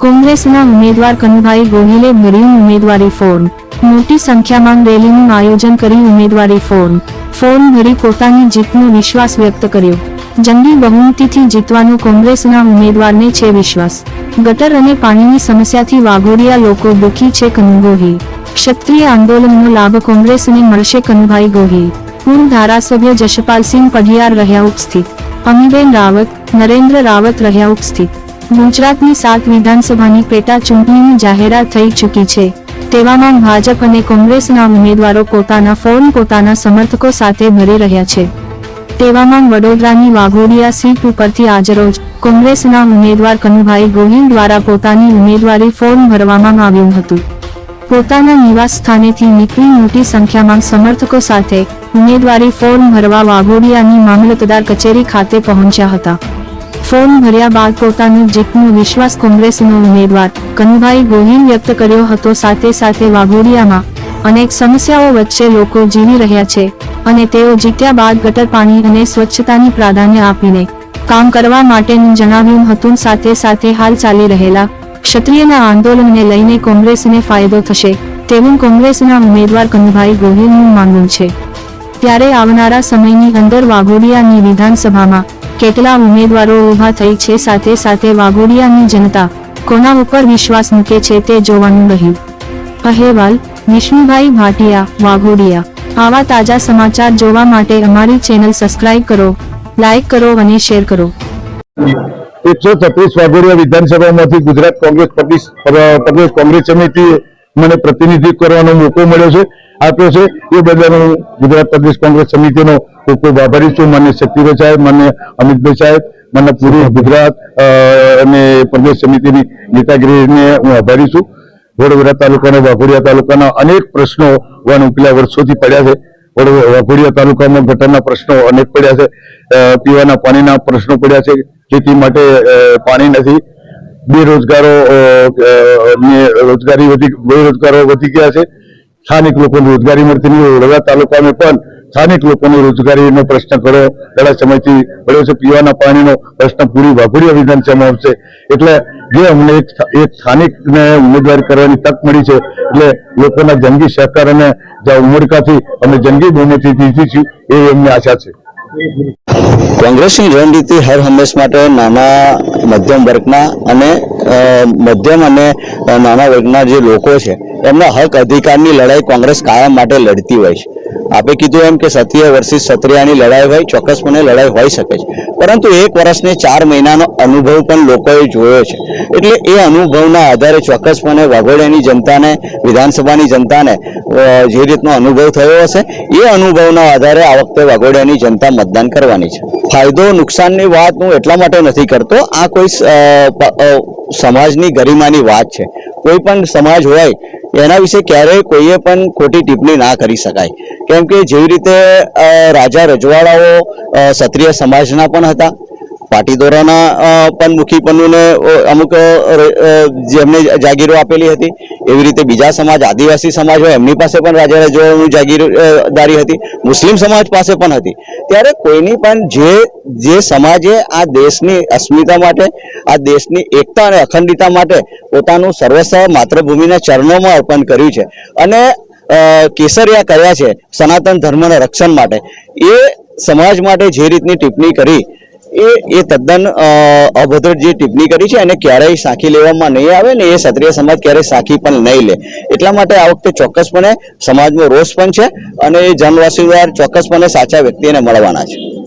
કોંગ્રેસના ઉમેદવાર કનુભાઈ ગોહિલે ભર્યું ઉમેદવારી ફોર્મ. મોટી સંખ્યામાં રેલીનું આયોજન કરી ઉમેદવારી ફોર્મ. ફોર્મ ભરી પોતાની જીતનો વિશ્વાસ વ્યક્ત કર્યો. જંગી બહુમતીથી જીતવાનો કોંગ્રેસના ઉમેદવારને છે વિશ્વાસ. ગટર અને પાણીની સમસ્યાથી વાઘોડિયા લોકો દુઃખી છે કનુ ગોહિલ. ક્ષત્રિય આંદોલનનો લાભ કોંગ્રેસને મળશે કનુભાઈ ગોહિલ. પૂર્વ ધારાસભ્ય જશપાલસિંહ પઢિયાર રહ્યા ઉપસ્થિત. અમીબેન રાવત, નરેન્દ્ર રાવત રહ્યા ઉપસ્થિત. ગુજરાતની સાત વિધાનસભાની પેટા ચૂંટણીની જાહેરાત થઈ ચૂકી છે. તેવામાં ભાજપ અને કોંગ્રેસના ઉમેદવારો પોતાના ફોર્મ પોતાના સમર્થકો સાથે ભરી રહ્યા છે. તેવામાં વડોદરાની વાઘોડિયા સીટ ઉપરથી આજરોજ કોંગ્રેસના ઉમેદવાર કનુભાઈ ગોહિલ દ્વારા પોતાની ઉમેદવારી ફોર્મ ભરવામાં આવ્યું હતું. પોતાના નિવાસ સ્થાનેથી નીકળી મોટી સંખ્યામાં સમર્થકો સાથે ઉમેદવારી ફોર્મ ભરવા વાઘોડિયાની મામલતદાર કચેરી ખાતે પહોંચ્યા હતા. ફોર્મ ભર્યા બાદ પોતાનો જીતનો વિશ્વાસ કોંગ્રેસનો ઉમેદવાર કનુભાઈ ગોહિલ વ્યક્ત કર્યો હતો સાથે સાથે વાઘોડિયામાં અનેક સમસ્યાઓ વચ્ચે લોકો જીવી રહ્યા છે અને તેઓ જીત્યા બાદ ગટર પાણી અને સ્વચ્છતાની પ્રાધાન્ય આપીને કામ કરવા માટેનું જણાવ્યું હતું. સાથે સાથે હાલ ચાલી રહેલા ક્ષત્રિયના આંદોલનને લઈને કોંગ્રેસને ફાયદો થશે તેવું કોંગ્રેસના ઉમેદવાર કનુભાઈ ગોહિલનું માનવું છે. ત્યારે આવનારા સમયની અંદર વાઘોડિયાની વિધાનસભામાં કેટલા ઉમેદવારો ઊભા થઈ છે સાથે સાથે વાઘોડિયાની જનતા કોના ઉપર વિશ્વાસ મૂકે છે તે જોવાનું રહ્યું. અહેવાલ, વિષ્ણુભાઈ ભાટિયા, વાઘોડિયા. આવા તાજા સમાચાર જોવા માટે અમારી ચેનલ સબસ્ક્રાઇબ કરો લાઈક કરો અને શેર કરો. એકસો છત્રીસ વાઘોડિયા વિધાનસભામાંથી ગુજરાત કોંગ્રેસ પ્રદેશ કોંગ્રેસ સમિતિ મને પ્રતિનિધિત્વ કરવાનો મોકો મળ્યો છે. આપ્યો છે. એ બદલ હું ગુજરાત પ્રદેશ કોંગ્રેસ સમિતિનો ખૂબ ખૂબ આભારી છું. માન્ય શક્તિભાઈ સાહેબ માન્ય અમિતભાઈ સાહેબ માન્ય પૂર્વ ગુજરાત અને પ્રદેશ સમિતિની નેતાગીરીને હું આભારી છું. વડોદરા તાલુકાના, વાઘોડિયા તાલુકાના અનેક પ્રશ્નો વન ઉપલા વર્ષોથી પડ્યા છે. વાઘોડિયા તાલુકામાં ગટરના પ્રશ્નો અનેક પડ્યા છે. પીવાના પાણીના પ્રશ્નો પડ્યા છે. ખેતી માટે પાણી નથી. બેરોજગારો રોજગારી વધી, બેરોજગારો વધી ગયા છે. સ્થાનિક લોકોને રોજગારી મળતી નહીં વડોદરા તાલુકામાં પણ સ્થાનિક લોકોને રોજગારીનો પ્રશ્ન ઘણો ઘણા સમયથી પડ્યો છે પીવાના પાણીનો પ્રશ્ન પૂરી વાઘોડિયા વિધાનસભામાં આવશે. એટલે જે અમને એક સ્થા- એક સ્થાનિકને ઉમેદવારી કરવાની તક મળી છે, એટલે લોકોના જંગી સહકાર અને જ્યાં ઉમરકાથી અમે જંગી બહુમતી જીતીશું એવી અમને આશા છે. કોંગ્રેસની રણનીતિ હર હંમેશ માટે નાના, મધ્યમ વર્ગના અને મધ્યમ અને નાના વર્ગના જે લોકો છે, એમના હક અધિકારની લડાઈ કોંગ્રેસ કાયમ માટે લડતી હોય છે. આપે કીધું એમ કે ક્ષત્રિય વર્ષિત સત્રિયાની લડાઈ હોય ચોક્કસપણે લડાઈ હોઈ શકે છે. પરંતુ એક વર્ષને ચાર મહિનાનો અનુભવ પણ લોકોએ જોયો છે. એટલે એ અનુભવના આધારે ચોક્કસપણે વાઘોડિયાની જનતાને, વિધાનસભાની જનતાને જે રીતનો અનુભવ થયો હશે, એ અનુભવના આધારે આ વખતે વાઘોડિયાની જનતા મતદાન કરવાની છે. ફાયદો, નુકસાનની વાત હું એટલા માટે નથી કરતો, આ કોઈ સમાજની ગરિમાની વાત છે. કોઈ પણ સમાજ હોય, એના વિશે ક્યારેય કોઈએ પણ ખોટી ટિપ્પણી ના કરી શકાય. કેમ કે જેવી રીતે રાજા રજવાડાઓ ક્ષત્રિય સમાજના પણ હતા. પાટીદોરાના પણ મુખી પન્નુને અમુક જેમને જાગીરો આપેલી હતી. એવી રીતે બીજા સમાજ, આદિવાસી સમાજ હોય, એમની પાસે પણ રાજા રજવાડાની જાગીરદારી હતી. મુસ્લિમ સમાજ પાસે પણ હતી. ત્યારે કોઈની પણ જે જે સમાજે આ દેશની અસ્મિતા માટે, આ દેશની એકતા અને અખંડિતા માટે પોતાનું સર્વસ્વ માતૃભૂમિના ચરણોમાં અર્પણ કર્યું છે. અને કેસરિયા કર્યા છે સનાતન ધર્મના રક્ષણ માટે. એ સમાજ માટે જે રીતની ટિપ્પણી કરી, એ એ તદ્દન અભદ્ર જે ટિપ્પણી કરી છે એને ક્યારેય સાખી લેવામાં નહીં આવે ને એ ક્ષત્રિય સમાજ ક્યારેય સાખી પણ નહીં લે. એટલા માટે આ વખતે ચોક્કસપણે સમાજમાં રોષ પણ છે અને એ જનવાસીદાર ચોક્કસપણે સાચા વ્યક્તિને મળવાના છે.